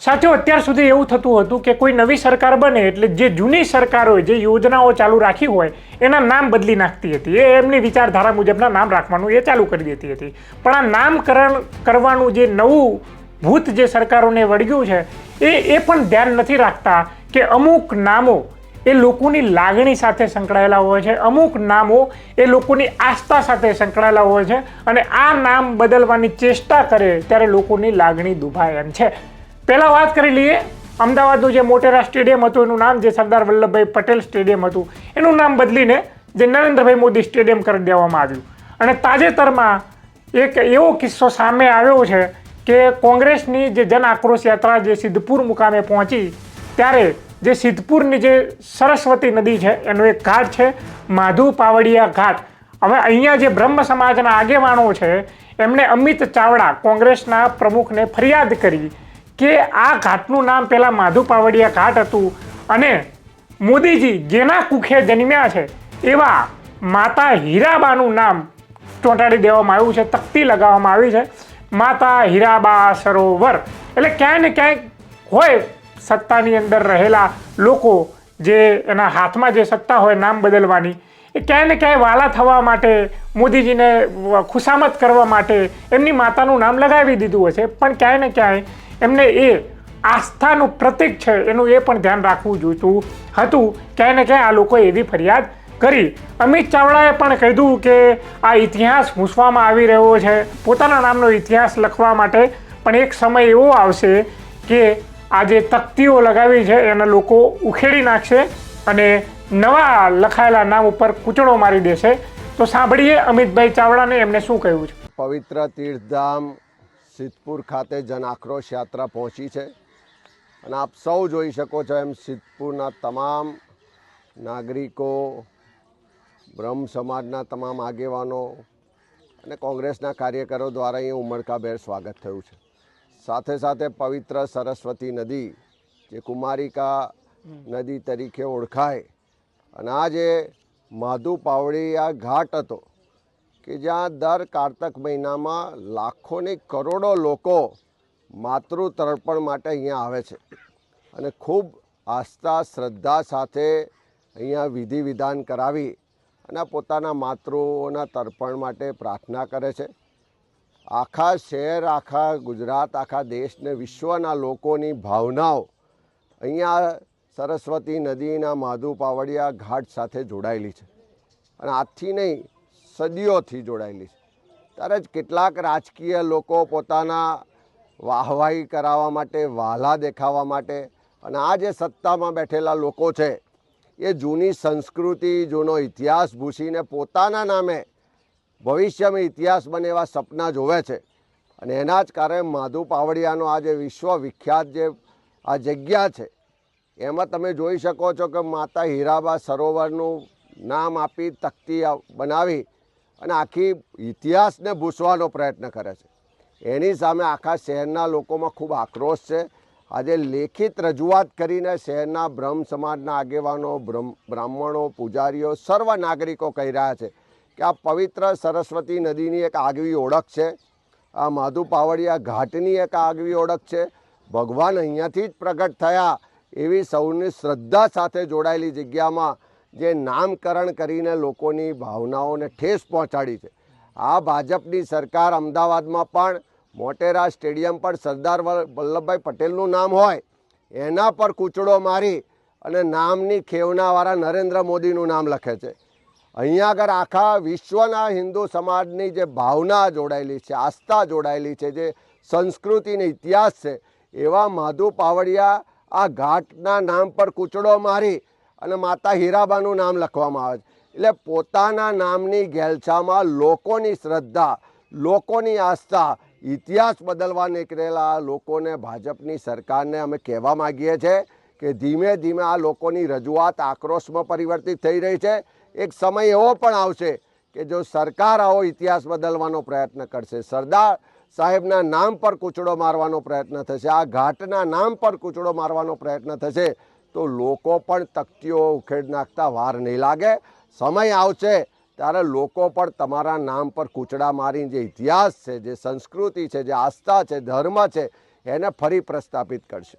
સાથીઓ અત્યાર સુધી એવું થતું હતું કે કોઈ નવી સરકાર બને એટલે જે જૂની સરકાર હોય, જે યોજનાઓ ચાલુ રાખી હોય, એના નામ બદલી નાખતી હતી. એ એમની વિચારધારા મુજબના નામ રાખવાનું એ ચાલુ કરી દેતી હતી. પણ આ નામકરણ કરવાનું જે નવું ભૂત જે સરકારોને વળગ્યું છે, એ એ પણ ધ્યાન નથી રાખતા કે અમુક નામો એ લોકોની લાગણી સાથે સંકળાયેલા હોય છે, અમુક નામો એ લોકોની આસ્થા સાથે સંકળાયેલા હોય છે અને આ નામ બદલવાની ચેષ્ટા કરે ત્યારે લોકોની લાગણી દુભાય એમ છે. પહેલાં વાત કરી લઈએ. અમદાવાદનું જે મોટેરા સ્ટેડિયમ હતું, એનું નામ જે સરદાર વલ્લભભાઈ પટેલ સ્ટેડિયમ હતું, એનું નામ બદલીને જે નરેન્દ્રભાઈ મોદી સ્ટેડિયમ કરી દેવામાં આવ્યું. અને તાજેતરમાં એક એવો કિસ્સો સામે આવ્યો છે કે કોંગ્રેસની જે જન આક્રોશ યાત્રા જે સિદ્ધપુર મુકામે પહોંચી, ત્યારે જે સિદ્ધપુરની જે સરસ્વતી નદી છે, એનો એક ઘાટ છે, માધુ પાવડિયા ઘાટ. હવે અહીંયા જે બ્રહ્મ સમાજના આગેવાનો છે એમણે અમિત ચાવડા કોંગ્રેસના પ્રમુખને ફરિયાદ કરી કે આ ઘાટનું નામ પહેલાં માધુ પાવડિયા ઘાટ હતું અને મોદીજી જેના કુખે જન્મ્યા છે એવા માતા હીરાબાનું નામ ચોંટાડી દેવામાં આવ્યું છે, તકતી લગાવવામાં આવી છે. માતા હીરાબા સરોવર. એટલે ક્યાંય ને ક્યાંય હોય સત્તાની અંદર રહેલા લોકો જે એના હાથમાં જે સત્તા હોય નામ બદલવાની, એ ક્યાંય ને ક્યાંય વાલા થવા માટે, મોદીજીને ખુશામત કરવા માટે એમની માતાનું નામ લગાવી દીધું હશે. પણ ક્યાંય ને ક્યાંય એમને એ આસ્થાનું પ્રતીક છે, એનું એ પણ ધ્યાન રાખવું જોઈતું હતું. ક્યાંય ને ક્યાંય આ લોકોએ એવી ફરિયાદ કરી. અમિત ચાવડાએ પણ કીધું કે આ ઇતિહાસ ભૂસવામાં આવી રહ્યો છે. પોતાના નામનો ઇતિહાસ લખવા માટે પણ એક સમય એવો આવશે કે આ જે તકતીઓ લગાવી છે, એના લોકો ઉખેડી નાખશે અને નવા લખાયેલા નામ ઉપર કૂચડો મારી દેશે. તો સાંભળીએ અમિતભાઈ ચાવડાને એમને શું કહ્યું છે? પવિત્ર તીર્થધામ સિદ્ધપુર ખાતે જન આક્રોશ યાત્રા પહોંચી છે. અને આપ સૌ જોઈ શકો છો એમ સિદ્ધપુરના તમામ નાગરિકો, બ્રહ્મ સમાજના તમામ આગેવાનો અને કોંગ્રેસના કાર્યકરો દ્વારા અહીં ઉમળકાભેર સ્વાગત થયું છે. સાથે સાથે પવિત્ર સરસ્વતી નદી, જે કુમારિકા નદી તરીકે ઓળખાય અને આ જે માધુ આ ઘાટ હતો કે જ્યાં દર કારતક મહિનામાં લાખોની કરોડો લોકો માતૃ તર્પણ માટે અહીંયા આવે છે. અને ખૂબ આસ્થા, શ્રદ્ધા સાથે અહીંયા વિધિ વિધાન કરાવી અને પોતાના માતૃઓના તર્પણ માટે પ્રાર્થના કરે છે. આખા શહેર, આખા ગુજરાત, આખા દેશને વિશ્વના લોકોની ભાવનાઓ અહીંયા સરસ્વતી નદીના માધુ પાવડિયા ઘાટ સાથે જોડાયેલી છે. અને આજથી નહીં સદીઓથી જોડાયેલી છે. ત્યારે જ કેટલાક રાજકીય લોકો પોતાના વાહવાહી કરાવવા માટે વાલા દેખાવા માટે અને આ જે સત્તામાં બેઠેલા લોકો છે, એ જૂની સંસ્કૃતિ, જૂનો ઇતિહાસ ભૂસીને પોતાના નામે ભવિષ્યમાં ઇતિહાસ બને એવા સપના જોવે છે. અને એના જ કારણે માધુ પાવડિયાનો આ જે વિશ્વ વિખ્યાત જે આ જગ્યા છે, એમાં તમે જોઈ શકો છો કે માતા હીરાબા સરોવરનું નામ આપી, તકતી બનાવી અને આખી ઇતિહાસને ભૂસવાનો પ્રયત્ન કરે છે. એની સામે આખા શહેરના લોકોમાં ખૂબ આક્રોશ છે. આજે લેખિત રજૂઆત કરીને શહેરના બ્રહ્મ સમાજના આગેવાનો, બ્રહ્મ, બ્રાહ્મણો, પૂજારીઓ, સર્વ નાગરિકો કહી રહ્યા છે કે આ પવિત્ર સરસ્વતી નદીની એક આગવી ઓળખ છે. આ માધુ પાવડિયા ઘાટની એક આગવી ઓળખ છે. ભગવાન અહીંયાથી જ પ્રગટ થયા એવી સૌની શ્રદ્ધા સાથે જોડાયેલી જગ્યામાં જે નામકરણ કરીને લોકોની ભાવનાઓને ઠેસ પહોંચાડી છે. આ ભાજપની સરકાર અમદાવાદમાં પણ મોટેરા સ્ટેડિયમ પર સરદાર વલ્લભભાઈ પટેલનું નામ હોય, એના પર કૂચડો મારી અને નામની ખેવનાવાળા નરેન્દ્ર મોદીનું નામ લખે છે. અહીંયા આગળ આખા વિશ્વના હિન્દુ સમાજની જે ભાવના જોડાયેલી છે, આસ્થા જોડાયેલી છે, જે સંસ્કૃતિને ઇતિહાસ છે, એવા માધુ પાવડિયા આ ઘાટના નામ પર કૂચડો મારી અને માતા હીરાબાનું નામ લખવામાં આવે છે. એટલે પોતાના નામની ઘેલછામાં લોકોની શ્રદ્ધા, લોકોની આસ્થા, ઇતિહાસ બદલવા નીકળેલા લોકોને ભાજપની સરકારને અમે કહેવા માગીએ છીએ કે ધીમે ધીમે આ લોકોની રજૂઆત આક્રોશમાં પરિવર્તિત થઈ રહી છે. એક સમય એવો પણ આવશે કે જો સરકાર આવો ઇતિહાસ બદલવાનો પ્રયત્ન કરશે. સરદાર સાહેબના નામ પર કૂચડો મારવાનો પ્રયત્ન થશે. આ ઘાટના નામ પર કૂચડો મારવાનો પ્રયત્ન થશે. તો લોકો પણ તકતીઓ ઉખેડ નાખતા વાર નહીં લાગે. સમય આવશે ત્યારે લોકો પણ તમારા નામ પર કૂચડા મારીને જે ઇતિહાસ છે, જે સંસ્કૃતિ છે, જે આસ્થા છે, ધર્મ છે, એને ફરી પ્રસ્થાપિત કરશે.